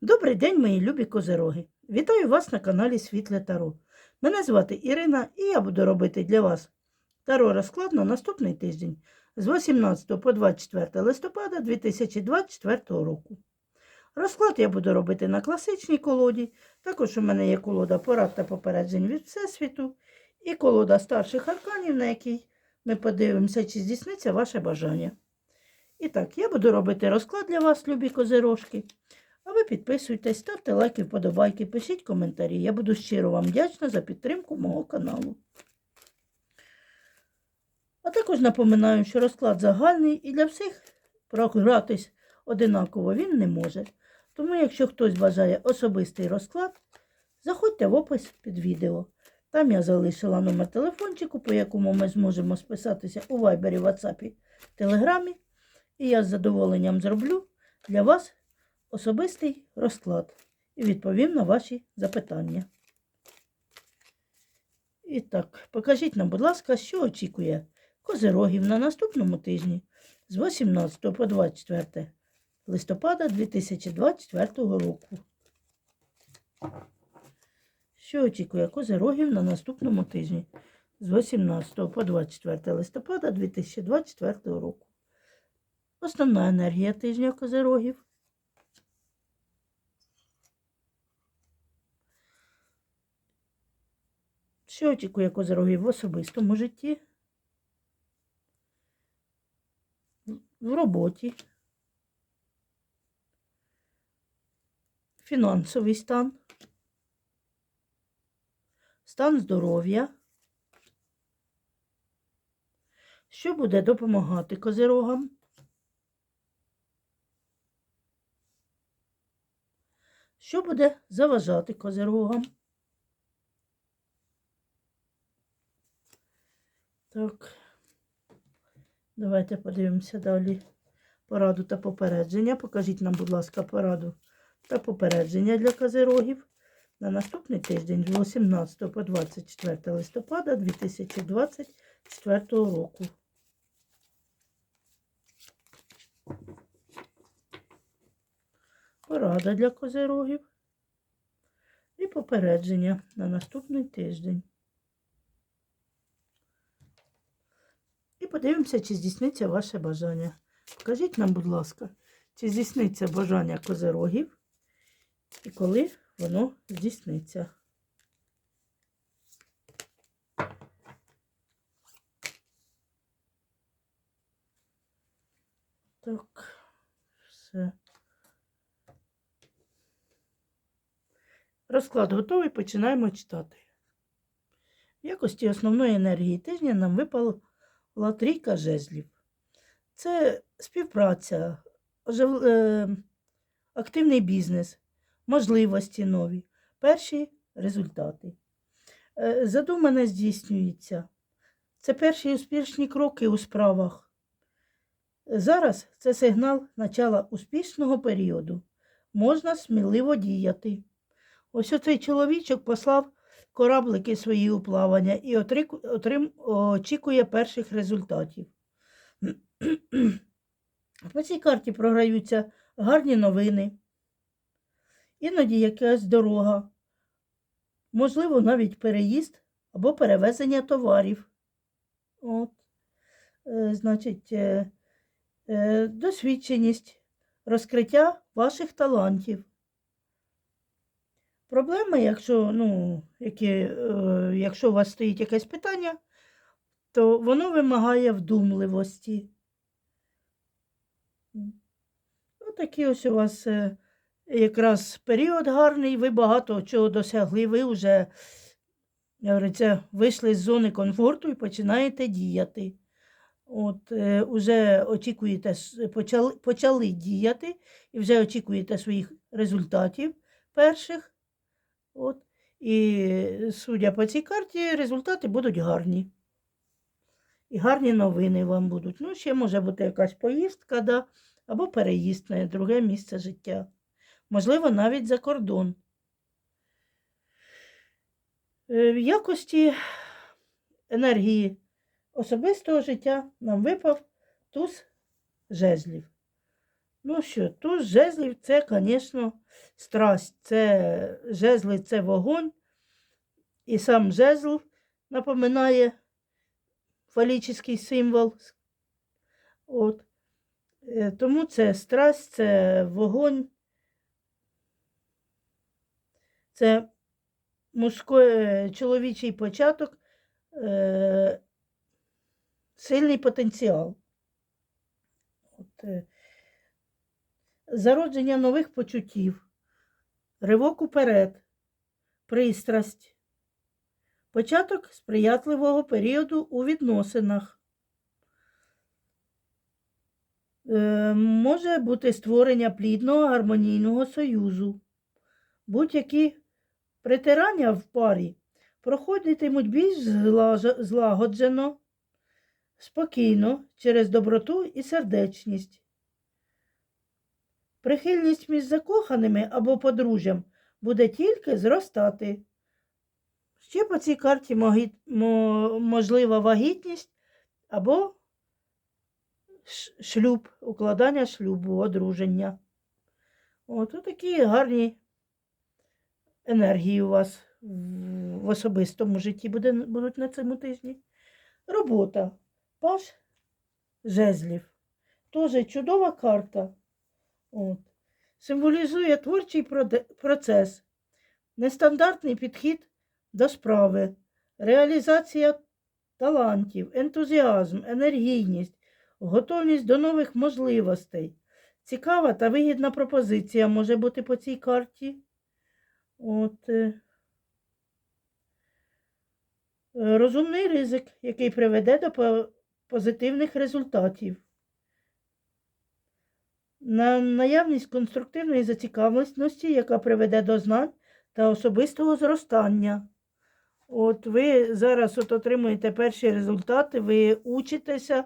Добрий день, мої любі козероги! Вітаю вас на каналі Світле Таро. Мене звати Ірина і я буду робити для вас таро розклад на наступний тиждень з 18 по 24 листопада 2024 року. Розклад я буду робити на класичній колоді. Також у мене є колода порад та попереджень від Всесвіту і колода старших арканів, на якій ми подивимося, чи здійсниться ваше бажання. І так, я буду робити розклад для вас, любі козирожки. А ви підписуйтесь, ставте лайки, вподобайки, пишіть коментарі. Я буду щиро вам вдячна за підтримку мого каналу. А також напоминаю, що розклад загальний і для всіх програтись одинаково він не може. Тому, якщо хтось бажає особистий розклад, заходьте в опис під відео. Там я залишила номер телефончику, по якому ми зможемо списатися у Вайбері, Ватсапі, Телеграмі. І я з задоволенням зроблю для вас особистий розклад і відповім на ваші запитання. І так, покажіть нам, будь ласка, що очікує козирогів на наступному тижні з 18 по 24 листопада 2024 року. Що очікує козирогів на наступному тижні з 18 по 24 листопада 2024 року. Основна енергія тижня козирогів. Що очікує козирогів в особистому житті, в роботі, фінансовий стан, стан здоров'я, що буде допомагати козирогам, що буде заважати козирогам. Так, давайте подивимося далі пораду та попередження. Покажіть нам, будь ласка, пораду та попередження для козирогів на наступний тиждень з 18 по 24 листопада 2024 року. Порада для козирогів і попередження на наступний тиждень. Подивимося, чи здійсниться ваше бажання. Покажіть нам, будь ласка, чи здійсниться бажання козирогів і коли воно здійсниться. Так, все. Розклад готовий, починаємо читати. В якості основної енергії тижня нам випало Латрійка жезлів. Це співпраця, ожив... е... активний бізнес, можливості нові, перші результати. Е... Задумане здійснюється. Це перші успішні кроки у справах. Зараз це сигнал начала успішного періоду. Можна сміливо діяти. Ось оцей чоловічок послав кораблики свої у плавання і отрим, очікує перших результатів. По цій карті програються гарні новини, іноді якась дорога, можливо, навіть переїзд або перевезення товарів. От, е, Значить, е, е, досвідченість, розкриття ваших талантів. Проблема, якщо ну, які, е, якщо у вас стоїть якесь питання, то воно вимагає вдумливості. Отакий ось у вас е, якраз період гарний, ви багато чого досягли, ви вже, говориться, вийшли з зони комфорту і починаєте діяти. От, е, Уже очікуєте, почали, почали діяти і вже очікуєте своїх результатів перших. От. І, судя по цій карті, результати будуть гарні. І гарні новини вам будуть. Ну, ще може бути якась поїздка, да, або переїзд на друге місце життя. Можливо, навіть за кордон. Е, В якості енергії особистого життя нам випав туз жезлів. Ну що, туз жезлів це, звісно, страсть це жезли це вогонь, і сам жезл напоминає фалічний символ. От. Е, Тому це страсть, це вогонь, це мужсько, е, чоловічий початок, е, сильний потенціал. От, е, зародження нових почуттів, ривок уперед, пристрасть, початок сприятливого періоду у відносинах. Е, може бути створення плідного гармонійного союзу. Будь-які притирання в парі проходитимуть більш злагоджено, спокійно, через доброту і сердечність. Прихильність між закоханими або подружжям буде тільки зростати. Ще по цій карті можлива вагітність або шлюб, укладання шлюбу, одруження. От такі гарні енергії у вас в особистому житті буде, будуть на цьому тижні. Робота. Паш жезлів. Теж чудова карта. От. Символізує творчий процес, нестандартний підхід до справи, реалізація талантів, ентузіазм, енергійність, готовність до нових можливостей. Цікава та вигідна пропозиція може бути по цій карті. От. е, Розумний ризик, який приведе до позитивних результатів. На наявність конструктивної зацікавленості, яка приведе до знань та особистого зростання. От ви зараз от отримуєте перші результати, ви учитеся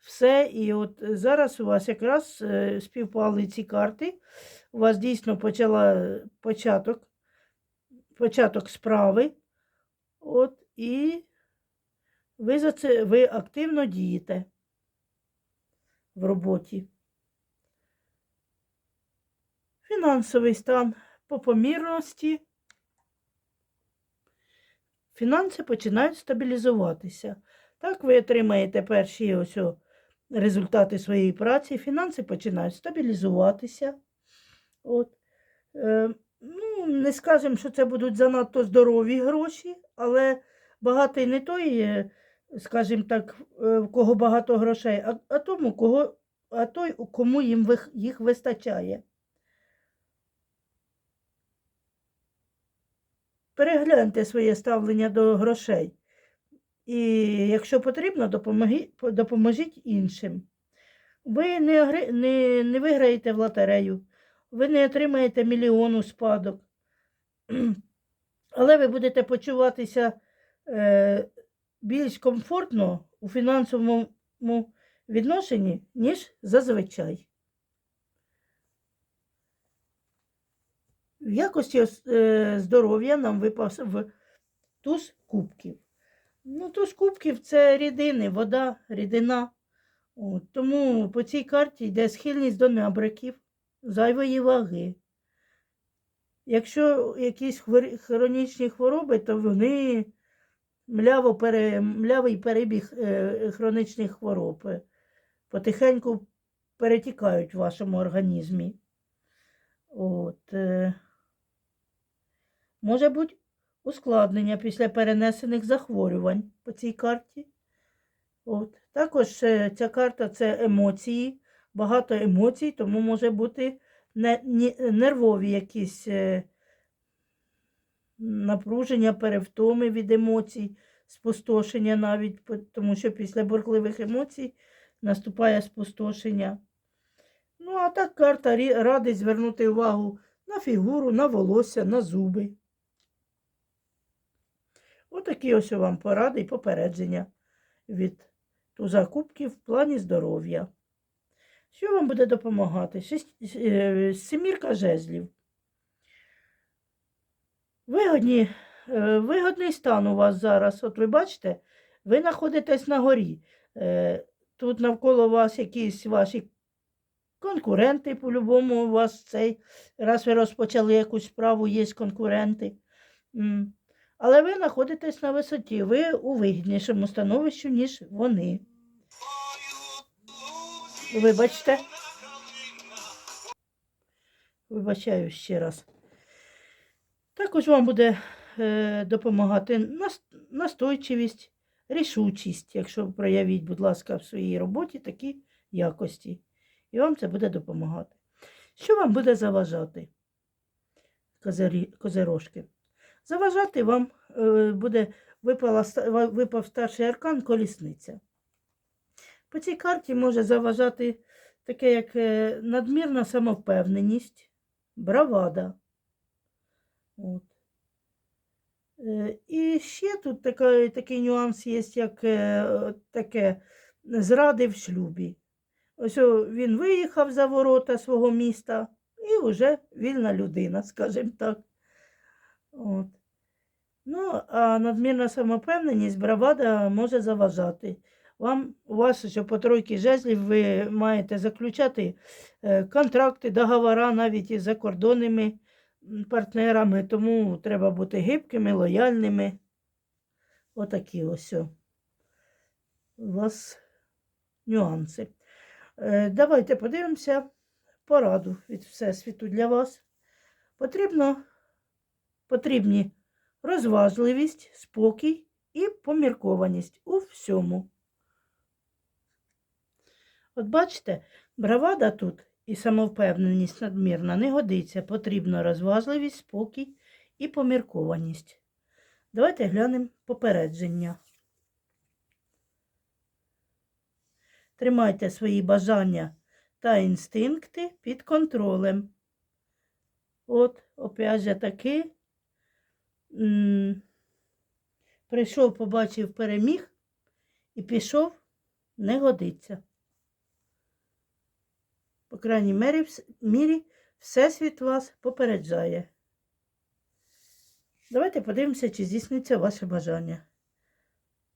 все, і от зараз у вас якраз е, співпали ці карти. У вас дійсно почала початок, початок справи. От, і ви за це ви активно дієте в роботі. Фінансовий стан по помірності. Фінанси починають стабілізуватися. Так, ви отримаєте перші ось результати своєї праці, фінанси починають стабілізуватися. От. Е, ну, не скажемо, що це будуть занадто здорові гроші, але багатий не той, е, скажімо так, е, в кого багато грошей, а, а тому, кого, а той, кому їм їх вистачає. Перегляньте своє ставлення до грошей. І якщо потрібно, допоможіть іншим. Ви не, не, не виграєте в лотерею, ви не отримаєте мільйон у спадок. Але ви будете почуватися е, більш комфортно у фінансовому відношенні, ніж зазвичай. В якості е, здоров'я нам випав в туз кубків. Ну, туз кубків це рідини, вода, рідина. От, тому по цій карті йде схильність до набряків, зайвої ваги. Якщо якісь хронічні хвороби, то вони мляво пере, млявий перебіг е, хронічних хвороб е, потихеньку перетікають в вашому організмі. От, може бути ускладнення після перенесених захворювань по цій карті. От. Також е, ця карта це емоції, багато емоцій, тому може бути нервові якісь е, напруження, перевтоми від емоцій, спустошення навіть, тому що після бурхливих емоцій наступає спустошення. Ну, а так карта радить звернути увагу на фігуру, на волосся, на зуби. Отакі ось вам поради і попередження від туза кубків в плані здоров'я. Що вам буде допомагати? Семірка жезлів. Вигодні, е, вигодний стан у вас зараз. От ви бачите, ви знаходитесь на горі. Е, Тут навколо вас якісь ваші конкуренти по-любому у вас цей, раз ви розпочали якусь справу, є конкуренти. Але ви знаходитесь на висоті, ви у вигіднішому становищі, ніж вони. Вибачте. Вибачаю ще раз. Також вам буде е, допомагати настойчивість, рішучість, якщо проявіть, будь ласка, в своїй роботі такі якості. І вам це буде допомагати. Що вам буде заважати, козирі, козирожки? Заважати вам е, буде випала, випав старший аркан колісниця. По цій карті може заважати таке, як е, надмірна самовпевненість, бравада. От. Е, І ще тут така, такий нюанс є, як таке зради в шлюбі. Ось він виїхав за ворота свого міста і вже вільна людина, скажімо так. От. Ну, а надмірна самопевненість, бравада може заважати. Вам, у вас ще по тройки жезлів ви маєте заключати е, контракти, договори навіть із закордонними партнерами, тому треба бути гибкими, лояльними. Отакі ось у вас нюанси. Е, Давайте подивимося пораду від Всесвіту для вас. Потрібно, потрібні розважливість, спокій і поміркованість у всьому. От бачите, бравада тут і самовпевненість надмірна не годиться. Потрібна розважливість, спокій і поміркованість. Давайте глянемо попередження. Тримайте свої бажання та інстинкти під контролем. От, опять же таки, прийшов, побачив, переміг і пішов, не годиться. По крайній мірі, Всесвіт вас попереджає. Давайте подивимося, чи здійсниться ваше бажання.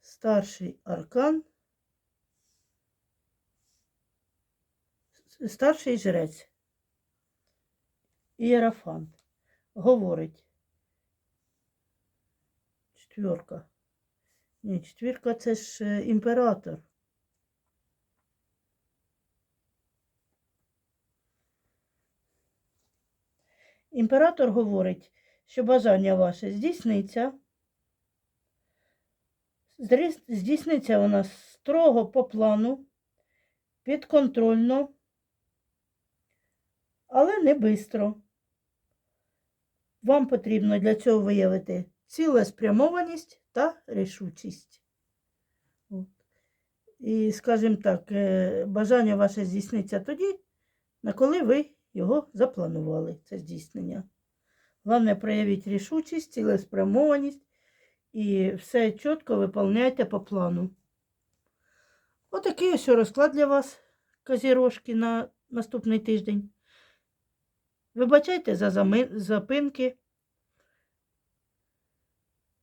Старший аркан. Старший жрець. Ієрофант. Говорить. Четвірка. Ні, четвірка це ж е, імператор. Імператор говорить, що бажання ваше здійсниться. Здійсниться у нас строго по плану, підконтрольно, але не бистро. Вам потрібно для цього виявити цілеспрямованість та рішучість. І, скажімо так, е, бажання ваше здійсниться тоді, на коли ви його запланували, це здійснення. Головне, проявіть рішучість, цілеспрямованість і все чітко виповняйте по плану. Отакий ось розклад для вас, козірожки, на наступний тиждень. Вибачайте за запинки.